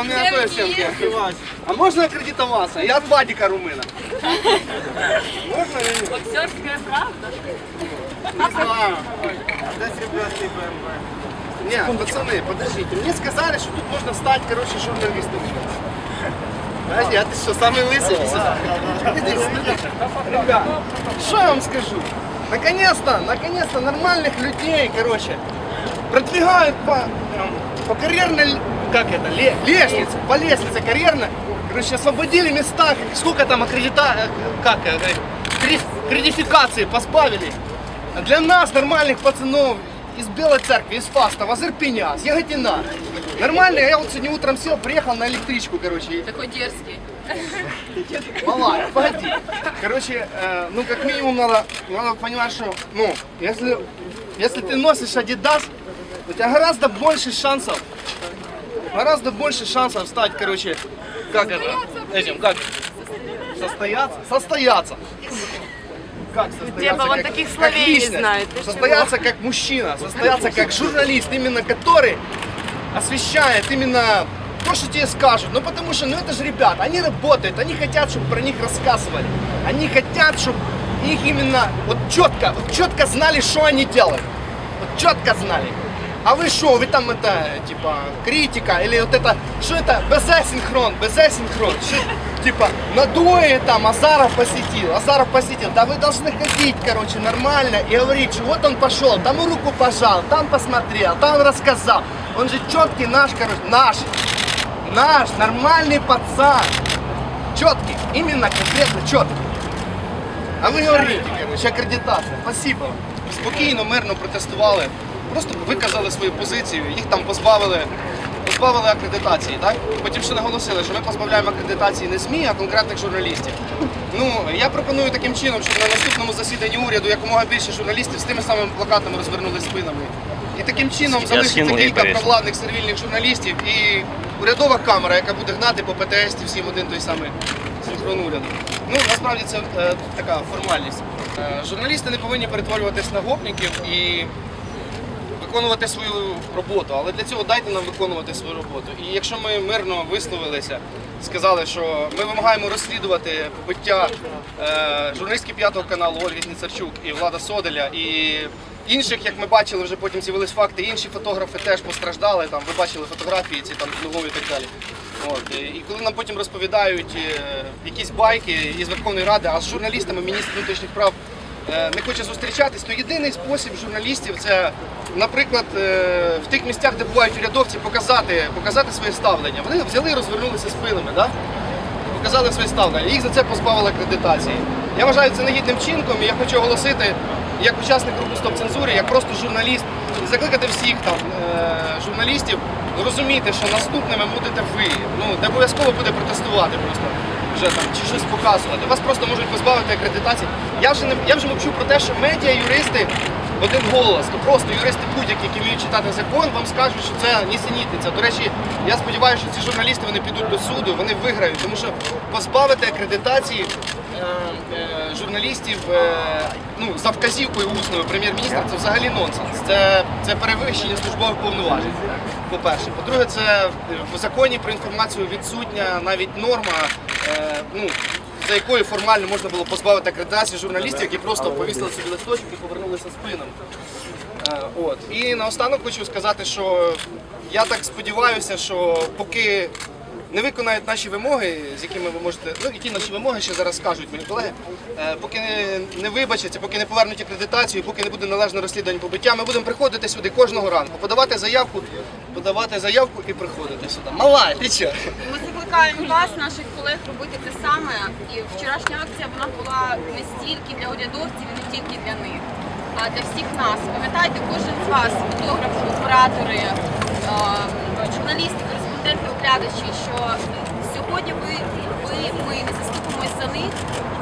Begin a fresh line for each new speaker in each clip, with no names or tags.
у меня той съемки. А можно аккредитоваться? Я от Вадика Румына. Можно или нет?
Боксерская правда.
Не знаю. Не, пацаны, подождите. Мне сказали, что тут можно стать, короче, журналистом. Подожди, а ты что, самый лысый? Ребят, что я вам скажу? Наконец-то, наконец-то нормальных людей, короче, продвигают по, по карьерной, как это, ле- лестнице, по лестнице карьерной. Короче, освободили места, сколько там аккредита, э, как, э, креди- кредификации позбавили. А для нас, нормальных пацанов, из Белой Церкви, из Фастова, из Ирпеня, с Яготина. Нормально, я вот сегодня утром сел, приехал на электричку, короче,
Такой дерзкий.
Малая, погоди. Короче, э, ну как минимум надо, надо понимать, что, ну, если, если ты носишь Adidas, у тебя гораздо больше шансов, гораздо больше шансов стать, короче, как это, этим, как, состояться, состояться. Как состояться?
Дева, он
как-
таких
как
словей не
личность.
знает, ты?
Состояться как мужчина, состояться как журналист, именно который освещает именно то, что тебе скажут. Ну потому что, ну это же ребята, они работают, они хотят, чтобы про них рассказывали. Они хотят, чтобы их именно вот четко, вот четко знали, что они делают. Вот четко знали. А вы что, вы там это, типа, критика, или вот это, что это, безасинхрон, безасинхрон, что, типа, надуе там, Азаров посетил, Азаров посетил, да вы должны ходить, короче, нормально и говорить, что вот он пошел, там руку пожал, там посмотрел, там рассказал, он же четкий наш, короче, наш, наш, нормальный пацан, четкий, именно конкретно четкий. А ви говорите, коротше, акредитація. Спасибо. Спокійно, мирно протестували. Просто виказали свою позицію, їх там позбавили, позбавили акредитації, так? Потім ще наголосили, що ми позбавляємо акредитації не ЗМІ, а конкретних журналістів. Ну, я пропоную таким чином, щоб на наступному засіданні уряду якомога більше журналістів з тими самими плакатами розвернули спинами. І таким чином залишиться кілька провладних сервільних журналістів і урядова камера, яка буде гнати по ПТС всім один той самий синхрон уряду. Ну, насправді це е, така формальність. Е, журналісти не повинні перетворюватись на гопників і виконувати свою роботу, але для цього дайте нам виконувати свою роботу. І якщо ми мирно висловилися, сказали, що ми вимагаємо розслідувати побиття е, журналістки п'ятого каналу Ольги Гніцарчук і Влада Соделя і інших, як ми бачили, вже потім з'явились факти, інші фотографи теж постраждали. Там ви бачили фотографії ці там з ногою і так далі. От, і- коли нам потім розповідають е, якісь байки із Верховної Ради, а з журналістами міністр внутрішніх прав не хоче зустрічатись, то єдиний спосіб журналістів це, наприклад, е, в тих місцях, де бувають урядовці, показати, показати своє ставлення. Вони взяли і розвернулися спинами, да? показали своє ставлення. Їх за це позбавили акредитації. Я вважаю це негідним чинком, і я хочу оголосити як учасник групи стоп цензури, як просто журналіст, закликати всіх там е, журналістів розуміти, що наступними будете ви. Ну, не обов'язково буде протестувати просто вже там чи щось показувати. Вас просто можуть позбавити акредитації. Я вже не я вже мовчу про те, що медіа, юристи один голос, то просто юристи будь-які, які вміють читати закон, вам скажуть, що це нісенітниця. До речі, я сподіваюся, що ці журналісти вони підуть до суду, вони виграють, тому що позбавити акредитації журналістів е, ну, за вказівкою усною прем'єр-міністра це взагалі нонсенс. Це, це перевищення службових повноважень. По-перше, по-друге, це е, в законі про інформацію відсутня навіть норма, е, ну, за якою формально можна було позбавити акредитації журналістів, які просто повісили собі листочок і повернулися спинами. Е, От. І наостанок хочу сказати, що я так сподіваюся, що поки не виконають наші вимоги, з якими ви можете, ну які наші вимоги ще зараз скажуть мені колеги, е, поки не, вибачаться, поки не повернуть акредитацію, поки не буде належне розслідування побиття, ми будемо приходити сюди кожного ранку, подавати заявку, подавати заявку і приходити сюди. Мала, чого?
Ми закликаємо вас, наших колег, робити те саме. І вчорашня акція вона була не стільки для урядовців, і не тільки для них, а для всіх нас. Пам'ятайте, кожен з вас, фотографи, оператори, е, журналісти, кореспонденти, оглядачі, що сьогодні ви, ви, ми не заступимося за них,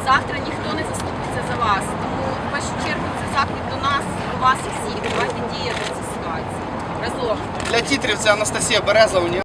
завтра ніхто не заступиться за вас. Тому в першу чергу це заклик до нас, до вас всіх. Давайте діяти в цій ситуації разом.
Для тітрів це Анастасія Береза,